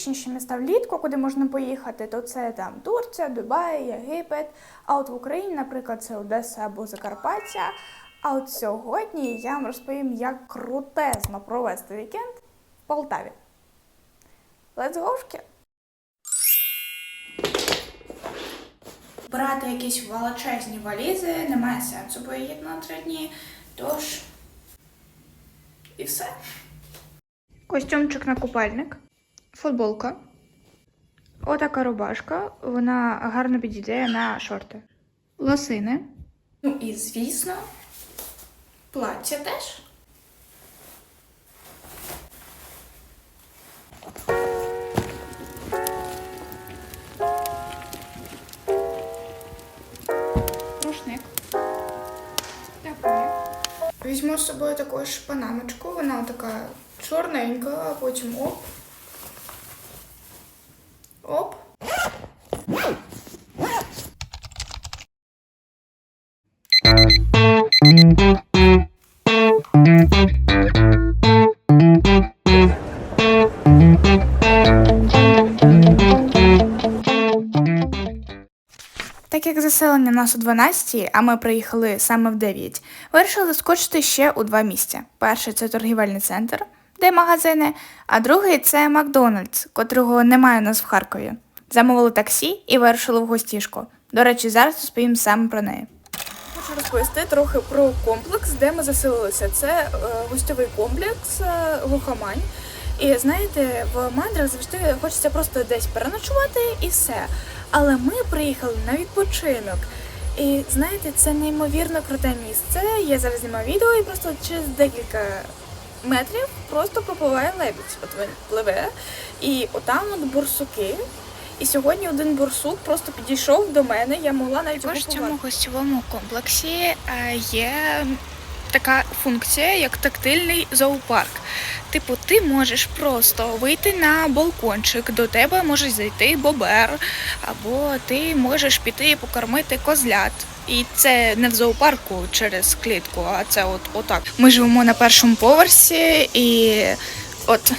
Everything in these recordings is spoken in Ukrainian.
Найтуристичніші міста влітку, куди можна поїхати, то це там Турція, Дубай, Єгипет. А от в Україні, наприклад, це Одеса або Закарпаття. А от сьогодні я вам розповім, як крутезно провести вікенд в Полтаві. Let's go! Брати якісь величезні валізи немає сенсу, бо я їду на три дні. Тож. І все. Костюмчик на купальник, футболка. Отака рубашка. Вона гарно підійде на шорти. Лосини. Ну і звісно, плаття теж. Рушник. Дякую. Візьму з собою також панамочку. Вона така чорненька, а потім оп. Оп. Так як заселення нас о 12, а ми приїхали саме в 9, вирішили заскочити ще у два місця. Перший це торгівельний центр, де магазини, а другий це Макдональдс, котрого немає у нас в Харкові. Замовили таксі і вирушили в гостішку. До речі, зараз розповім саме про неї. Хочу розповісти трохи про комплекс, де ми заселилися. Це е, гостьовий комплекс е, Глухомань. І знаєте, в мандрах завжди хочеться просто десь переночувати і все. Але ми приїхали на відпочинок. І знаєте, це неймовірно круте місце. Я зараз знімаю відео і просто через декілька метрів просто пропливає лебідь. От він пливе. І отам от бурсуки. І сьогодні один бурсук просто підійшов до мене. Я могла навіть Також в цьому гостьовому комплексі е, є така функція, як тактильний зоопарк. Типу, ти можеш просто вийти на балкончик, до тебе може зайти бобер, або ти можеш піти і покормити козлят. І це не в зоопарку через клітку, а це от отак. Ми живемо на першому поверсі, і от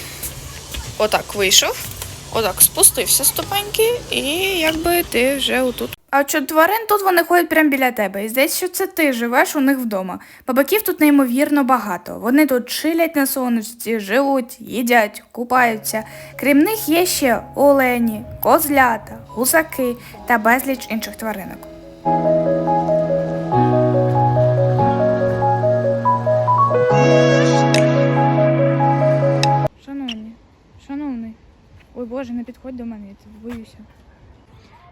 отак вийшов, отак спустився ступеньки, і якби ти вже отут. А що тварин тут вони ходять прямо біля тебе. І здається, що це ти живеш у них вдома. Бабаків тут неймовірно багато. Вони тут чилять на сонечці, живуть, їдять, купаються. Крім них є ще олені, козлята, гусаки та безліч інших тваринок. Боже, не підходь до мене, я тебе боюся.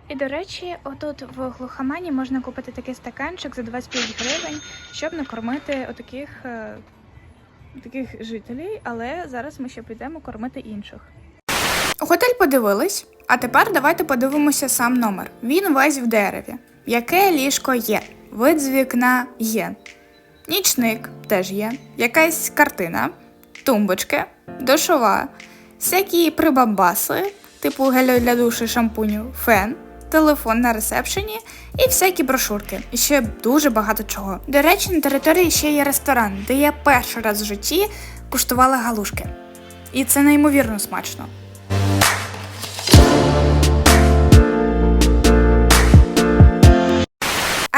І до речі, отут в глухомані можна купити такий стаканчик за 25 гривень, щоб накормити отаких е, таких жителів, але зараз ми ще підемо кормити інших. Готель подивились, а тепер давайте подивимося сам номер. Він весь в дереві. Яке ліжко є? Вид з вікна є. Нічник теж є. Якась картина, тумбочки, душова, всякі прибамбаси, типу гелю для душу, шампуню, фен, телефон на ресепшені і всякі брошурки. І ще дуже багато чого. До речі, на території ще є ресторан, де я перший раз в житті куштувала галушки. І це неймовірно смачно.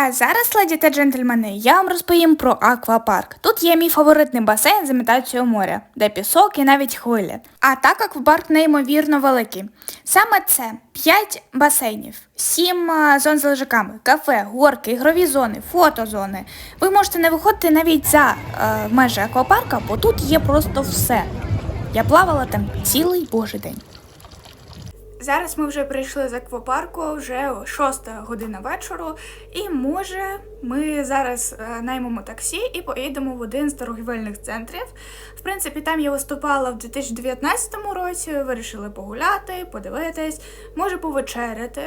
А зараз, леді та джентльмени, я вам розповім про аквапарк. Тут є мій фаворитний басейн з імітацією моря, де пісок і навіть хвилі. А так аквапарк неймовірно великий. Саме це 5 басейнів, 7 зон з лежаками, кафе, горки, ігрові зони, фотозони. Ви можете не виходити навіть за е, межі аквапарка, бо тут є просто все. Я плавала там цілий божий день. Зараз ми вже прийшли з аквапарку, вже шоста година вечору, і може ми зараз е, наймемо таксі і поїдемо в один з торгівельних центрів. В принципі, там я виступала в 2019 році. Вирішили погуляти, подивитись, може повечеряти.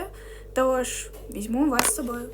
Тож візьму вас з собою.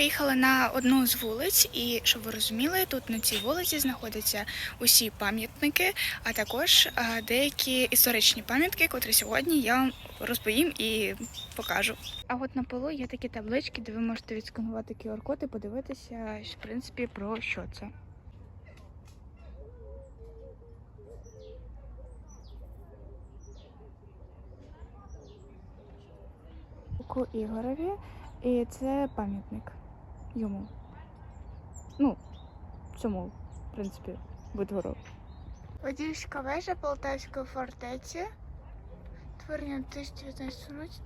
Виїхали на одну з вулиць, і щоб ви розуміли, тут на цій вулиці знаходяться усі пам'ятники, а також е, деякі історичні пам'ятки, котрі сьогодні я вам розповім і покажу. А от на полу є такі таблички, де ви можете відсканувати QR-код і подивитися, в принципі, про що це. Ку Ігорові, і це пам'ятник йому. Ну, цьому, в принципі, витвору. Водівська вежа Полтавської фортеці. Творення 1919 році,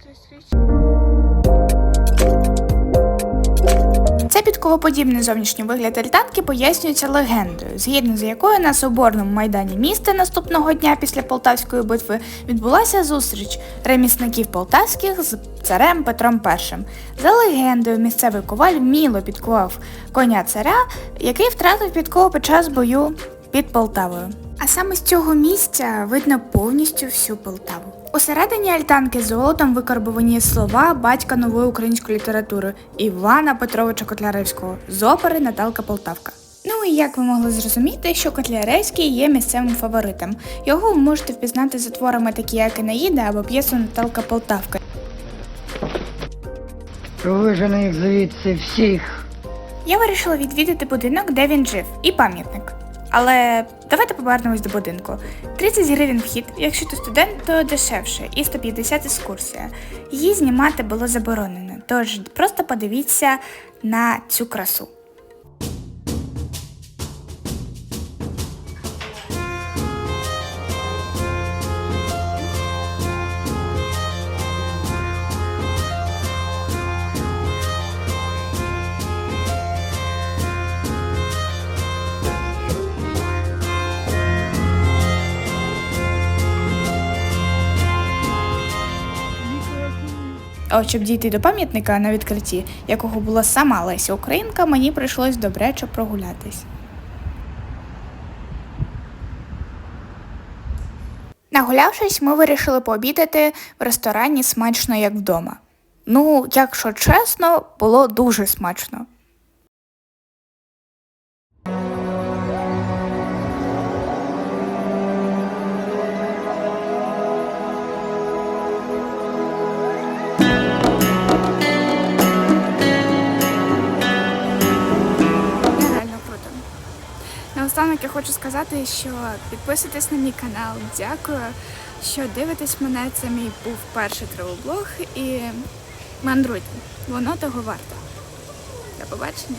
33 Це зовнішній вигляд альтанки пояснюється легендою, згідно з якою на соборному майдані міста наступного дня після Полтавської битви відбулася зустріч ремісників полтавських з царем Петром І. За легендою, місцевий коваль вміло підкував коня царя, який втратив підкову під час бою під Полтавою. А саме з цього місця видно повністю всю Полтаву. Усередині альтанки золотом викарбовані слова батька нової української літератури Івана Петровича Котляревського з опери Наталка Полтавка. Ну і як ви могли зрозуміти, що Котляревський є місцевим фаворитом. Його ви можете впізнати за творами такі як Інаїда або п'єсу Наталка Полтавка. Вижено їх звідси всіх. Я вирішила відвідати будинок, де він жив, і пам'ятник. Але давайте повернемось до будинку. 30 гривень вхід, якщо ти студент, то дешевше, і 150 екскурсія. Її знімати було заборонено, тож просто подивіться на цю красу. Щоб дійти до пам'ятника на відкритті, якого була сама Леся Українка, мені прийшлось добряче прогулятись. Нагулявшись, ми вирішили пообідати в ресторані смачно, як вдома. Ну, якщо чесно, було дуже смачно. Наостанок я хочу сказати, що підписуйтесь на мій канал. Дякую, що дивитесь мене. Це мій був перший тревел-блог і мандруйте. Воно того варто. До побачення.